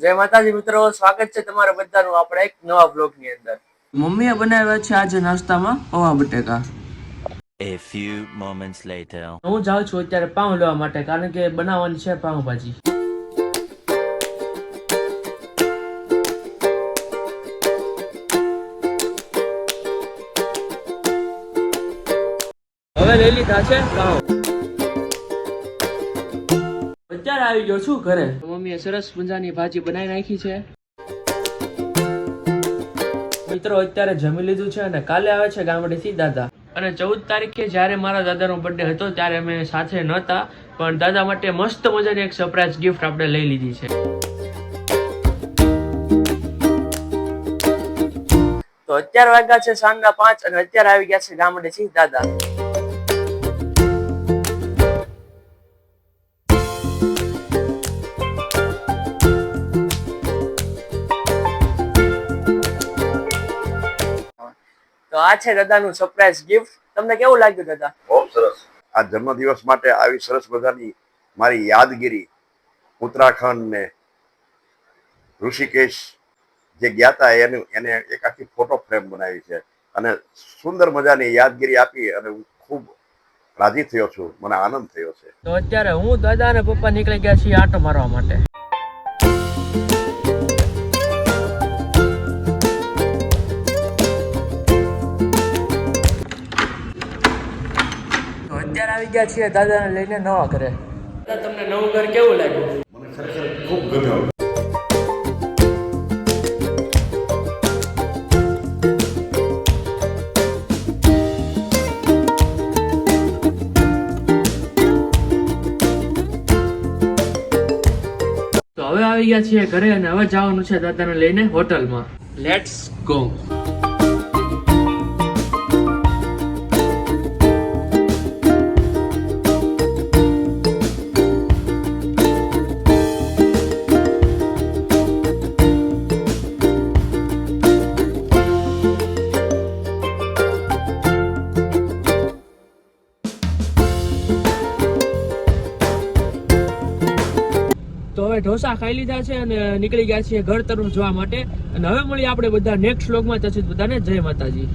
જય માતાજી મિત્રો સ્વાગત છે તમારા બધાનું આપણા એક નવા બ્લોગની અંદર. મમ્મીએ બનાવ્યા છે આજે નાસ્તામાં પૌવા બટેકા. A few moments later. હું જાઉં છું અત્યારે પાઉં લેવા માટે કારણ કે બનાવવાની છે પાઉંભાજી. હવે લઈ લીધા છે પાઉં. આવી ગયો છું ઘરે. મમ્મીએ સરસ મજાની ભાજી બનાવી નાખી છે. મિત્રો અત્યારે જમી લીધું છે અને કાલે આવે છે ગામડેથી દાદા. અને ચૌદ તારીખે જ્યારે મારા દાદાનો બર્થડે હતો ત્યારે અમે સાથે નહોતા પણ દાદા માટે મસ્ત મજાની એક સરપ્રાઈઝ ગિફ્ટ આપણે લઈ લીધી છે. તો અત્યારે વાગ્યા છે સાંજના પાંચ અને અત્યારે આવી ગયા છે ગામડેથી દાદા. તો આ છે દાદાનું સરપ્રાઈઝ ગિફ્ટ તમને કેવું લાગ્યું દાદા? બહુ સરસ. આ જન્મદિવસ માટે આવી સરસ મજાની મારી યાદગીરી ઉત્તરાખંડ ને ઋષિકેશ જે ગયા હતા એનું એને એક આખી ફોટો ફ્રેમ બનાવી છે. અને સુંદર મજાની યાદગીરી આપી અને હું ખૂબ રાજી થયો છું. મને આનંદ થયો છે. તો અત્યારે હું દાદા અને પપ્પા નીકળી ગયા છીએ આટો મારવા માટે. અત્યારે આવી ગયા છીએ દાદાને લઈને નવા ઘરે. દાદા તમને નવું ઘર કેવું લાગ્યું? મને ખરેખર ખૂબ ગમ્યો. તો હવે આવી ગયા છીએ ઘરે અને હવે જવાનું છે દાદાને લઈને હોટલમાં. લેટ્સ ગો હવે ઢોસા ખાઈ લીધા છે અને નીકળી ગયા છીએ ઘર તરફ જવા માટે. અને હવે મળીએ આપણે બધા નેક્સ્ટ વ્લોગમાં સુધી બધાને જય માતાજી.